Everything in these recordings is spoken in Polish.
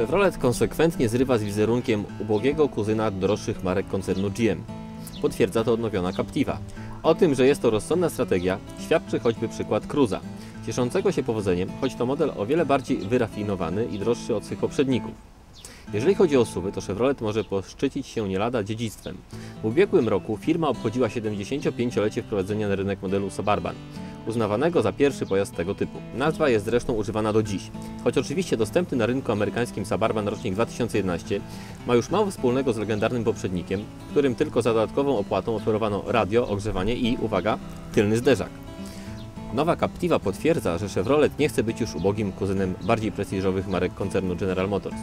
Chevrolet konsekwentnie zrywa z wizerunkiem ubogiego kuzyna droższych marek koncernu GM. Potwierdza to odnowiona Captiva. O tym, że jest to rozsądna strategia, świadczy choćby przykład Cruza, cieszącego się powodzeniem, choć to model o wiele bardziej wyrafinowany i droższy od swych poprzedników. Jeżeli chodzi o SUVy, to Chevrolet może poszczycić się nie lada dziedzictwem. W ubiegłym roku firma obchodziła 75-lecie wprowadzenia na rynek modelu Suburban, uznawanego za pierwszy pojazd tego typu. Nazwa jest zresztą używana do dziś. Choć oczywiście dostępny na rynku amerykańskim Suburban rocznik 2011 ma już mało wspólnego z legendarnym poprzednikiem, którym tylko za dodatkową opłatą oferowano radio, ogrzewanie i, uwaga, tylny zderzak. Nowa Captiva potwierdza, że Chevrolet nie chce być już ubogim kuzynem bardziej prestiżowych marek koncernu General Motors.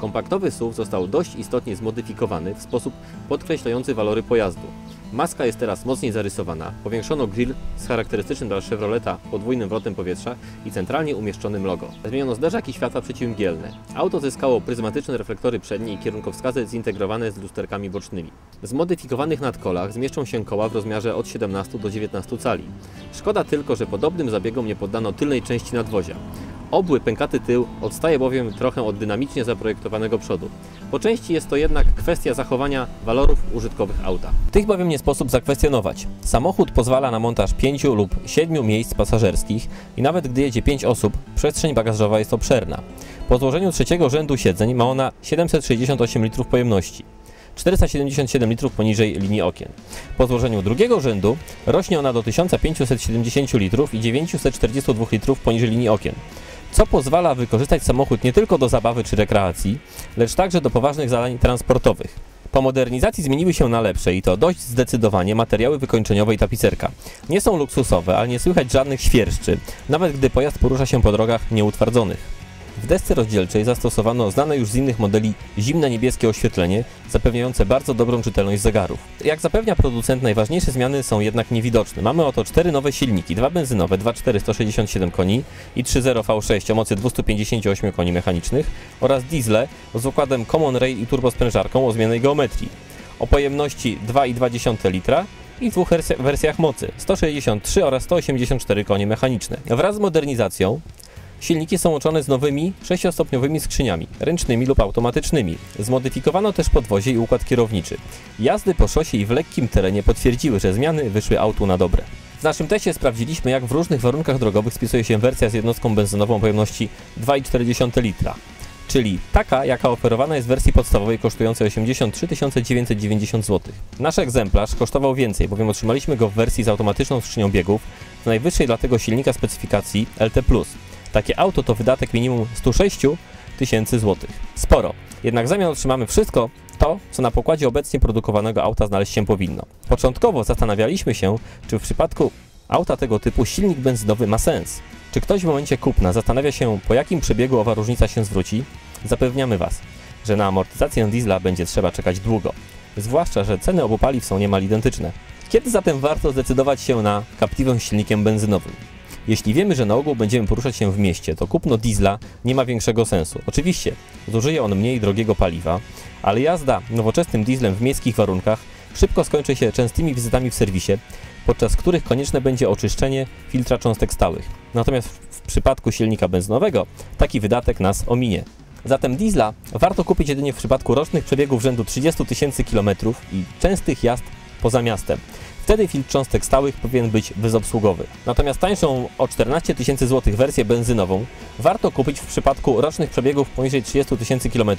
Kompaktowy SUV został dość istotnie zmodyfikowany w sposób podkreślający walory pojazdu. Maska jest teraz mocniej zarysowana, powiększono grill z charakterystycznym dla Chevroleta podwójnym wrotem powietrza i centralnie umieszczonym logo. Zmieniono zderzak i światła przeciwmgielne. Auto zyskało pryzmatyczne reflektory przednie i kierunkowskazy zintegrowane z lusterkami bocznymi. W zmodyfikowanych nadkolach zmieszczą się koła w rozmiarze od 17 do 19 cali. Szkoda tylko, że podobnym zabiegom nie poddano tylnej części nadwozia. Obły pękaty tył odstaje bowiem trochę od dynamicznie zaprojektowanego przodu. Po części jest to jednak kwestia zachowania walorów użytkowych auta. Tych bowiem nie sposób zakwestionować. Samochód pozwala na montaż 5 lub 7 miejsc pasażerskich i nawet gdy jedzie 5 osób, przestrzeń bagażowa jest obszerna. Po złożeniu trzeciego rzędu siedzeń ma ona 768 litrów pojemności. 477 litrów poniżej linii okien. Po złożeniu drugiego rzędu rośnie ona do 1570 litrów i 942 litrów poniżej linii okien co pozwala wykorzystać samochód nie tylko do zabawy czy rekreacji, lecz także do poważnych zadań transportowych. Po modernizacji zmieniły się na lepsze i to dość zdecydowanie materiały wykończeniowe i tapicerka. Nie są luksusowe, ale nie słychać żadnych świerszczy, nawet gdy pojazd porusza się po drogach nieutwardzonych. W desce rozdzielczej zastosowano znane już z innych modeli zimne niebieskie oświetlenie, zapewniające bardzo dobrą czytelność zegarów. Jak zapewnia producent, najważniejsze zmiany są jednak niewidoczne. Mamy oto cztery nowe silniki, dwa benzynowe, 2.4 167 koni i 3.0 V6 o mocy 258 koni mechanicznych oraz diesle z układem Common Rail i turbosprężarką o zmiennej geometrii. O pojemności 2,2 litra i w dwóch wersjach mocy 163 oraz 184 konie mechaniczne. Wraz z modernizacją Silniki są łączone z nowymi, sześciostopniowymi skrzyniami, ręcznymi lub automatycznymi. Zmodyfikowano też podwozie i układ kierowniczy. Jazdy po szosie i w lekkim terenie potwierdziły, że zmiany wyszły autu na dobre. W naszym teście sprawdziliśmy, jak w różnych warunkach drogowych spisuje się wersja z jednostką benzynową pojemności 2,4 litra, czyli taka, jaka oferowana jest w wersji podstawowej kosztującej 83 990 zł. Nasz egzemplarz kosztował więcej, bowiem otrzymaliśmy go w wersji z automatyczną skrzynią biegów w najwyższej dla tego silnika specyfikacji LT+. Takie auto to wydatek minimum 106 tysięcy złotych. Sporo. Jednak w zamian otrzymamy wszystko to, co na pokładzie obecnie produkowanego auta znaleźć się powinno. Początkowo zastanawialiśmy się, czy w przypadku auta tego typu silnik benzynowy ma sens. Czy ktoś w momencie kupna zastanawia się, po jakim przebiegu owa różnica się zwróci? Zapewniamy Was, że na amortyzację diesla będzie trzeba czekać długo. Zwłaszcza, że ceny obu paliw są niemal identyczne. Kiedy zatem warto zdecydować się na Captivę silnikiem benzynowym? Jeśli wiemy, że na ogół będziemy poruszać się w mieście, to kupno diesla nie ma większego sensu. Oczywiście, zużyje on mniej drogiego paliwa, ale jazda nowoczesnym dieslem w miejskich warunkach szybko skończy się częstymi wizytami w serwisie, podczas których konieczne będzie oczyszczenie filtra cząstek stałych. Natomiast w przypadku silnika benzynowego taki wydatek nas ominie. Zatem diesla warto kupić jedynie w przypadku rocznych przebiegów rzędu 30 tysięcy km i częstych jazd poza miastem. Wtedy filtr cząstek stałych powinien być bezobsługowy. Natomiast tańszą o 14 tysięcy złotych wersję benzynową warto kupić w przypadku rocznych przebiegów poniżej 30 tysięcy km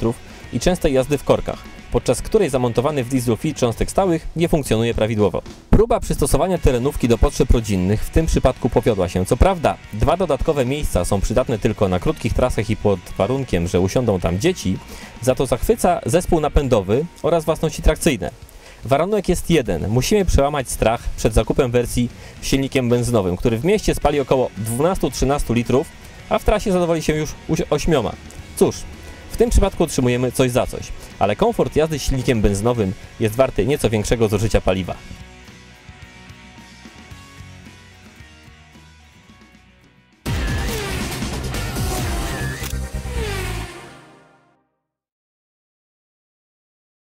i częstej jazdy w korkach, podczas której zamontowany w dieslu filtr cząstek stałych nie funkcjonuje prawidłowo. Próba przystosowania terenówki do potrzeb rodzinnych w tym przypadku powiodła się. Co prawda, dwa dodatkowe miejsca są przydatne tylko na krótkich trasach i pod warunkiem, że usiądą tam dzieci, za to zachwyca zespół napędowy oraz własności trakcyjne. Warunek jest jeden. Musimy przełamać strach przed zakupem wersji z silnikiem benzynowym, który w mieście spali około 12-13 litrów, a w trasie zadowoli się już 8. Cóż, w tym przypadku otrzymujemy coś za coś, ale komfort jazdy silnikiem benzynowym jest warty nieco większego zużycia paliwa.